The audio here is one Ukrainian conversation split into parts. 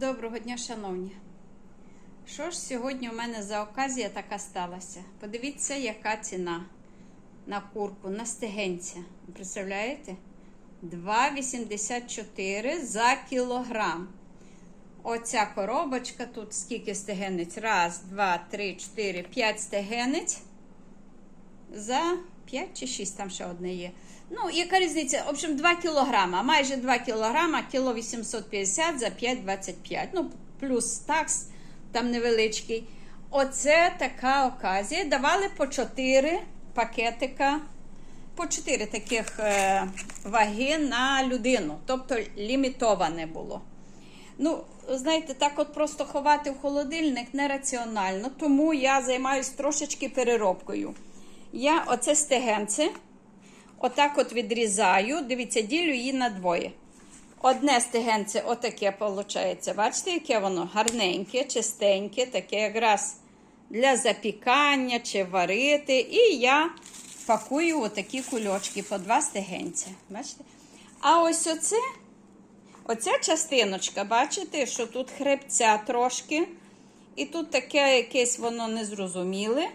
Доброго дня, шановні. Що ж сьогодні у мене за оказія така сталася? Подивіться, яка ціна на курку, на стегенця. Представляєте? 2,84 за кілограм. Оця коробочка, тут скільки стегенець? Раз, два, три, чотири, п'ять стегенець. За 5 чи 6 там ще одне є. Ну, яка різниця? В общем, 2 кілограма. Майже 2 кілограма, кіло 850 за 5,25. Ну, плюс такс там невеличкий. Оце така оказія. Давали по 4 пакетика, по 4 таких е, ваги на людину. Тобто лімітоване було. Ну, знаєте, так от просто ховати в холодильник нераціонально, тому я займаюся трошечки переробкою. Я оце стегенце, отак от відрізаю. Дивіться, ділю її на двоє. Одне стегенце отаке виходить. Бачите, яке воно гарненьке, чистеньке, таке якраз для запікання чи варити. І я пакую отакі кульочки по два стегенця. Бачите? А ось оце, оця частиночка, бачите, що тут хребця трошки. І тут таке якесь воно незрозуміле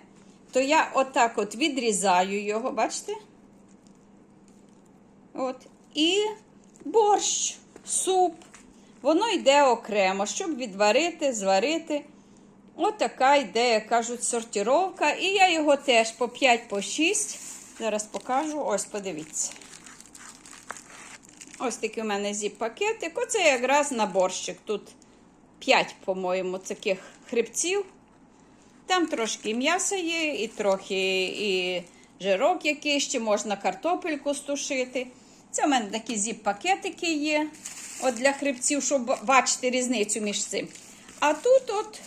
то я отак от відрізаю його, бачите? От. І борщ, суп. Воно йде окремо, щоб відварити, зварити. Отака йде, як кажуть, сортіровка. І я його теж по 5 по 6. Зараз покажу. Ось, подивіться. Ось такий у мене зіп-пакетик. Оце якраз на борщик. Тут 5, по-моєму, таких хребців. Там трошки м'яса є, і трохи і жирок якийсь, ще можна картопельку стушити. Це в мене такі зіп-пакетики є от для хребців, щоб бачити різницю між цим. А тут от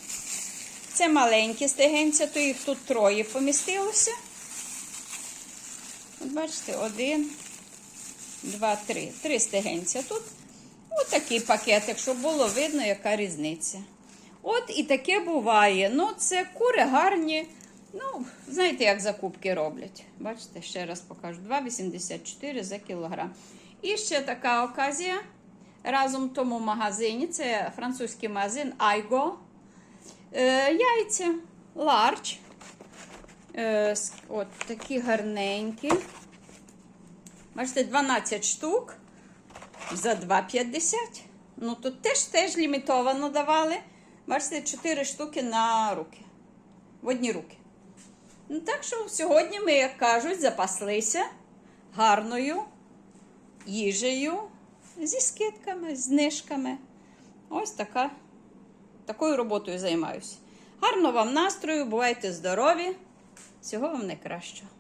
це маленькі стегенця, то їх тут троє помістилося. От бачите, один, два, три. Три стегенця тут. Ось такий пакетик, щоб було видно, яка різниця. От і таке буває. Ну, це кури гарні. Ну, знаєте, як закупки роблять. Бачите, ще раз покажу: 2,84 за кілограм. І ще така оказія. Разом в тому магазині, це французький магазин Айго. Е, яйця Large. Е, от такі гарненькі. Бачите, 12 штук за 2,50. Ну, тут теж теж лімітовано давали. Бачите, 4 штуки на руки. В одні руки. Ну, так що сьогодні ми, як кажуть, запаслися гарною їжею зі скидками, знижками. Ось така, такою роботою займаюся. Гарного вам настрою, бувайте здорові! Всього вам найкращого!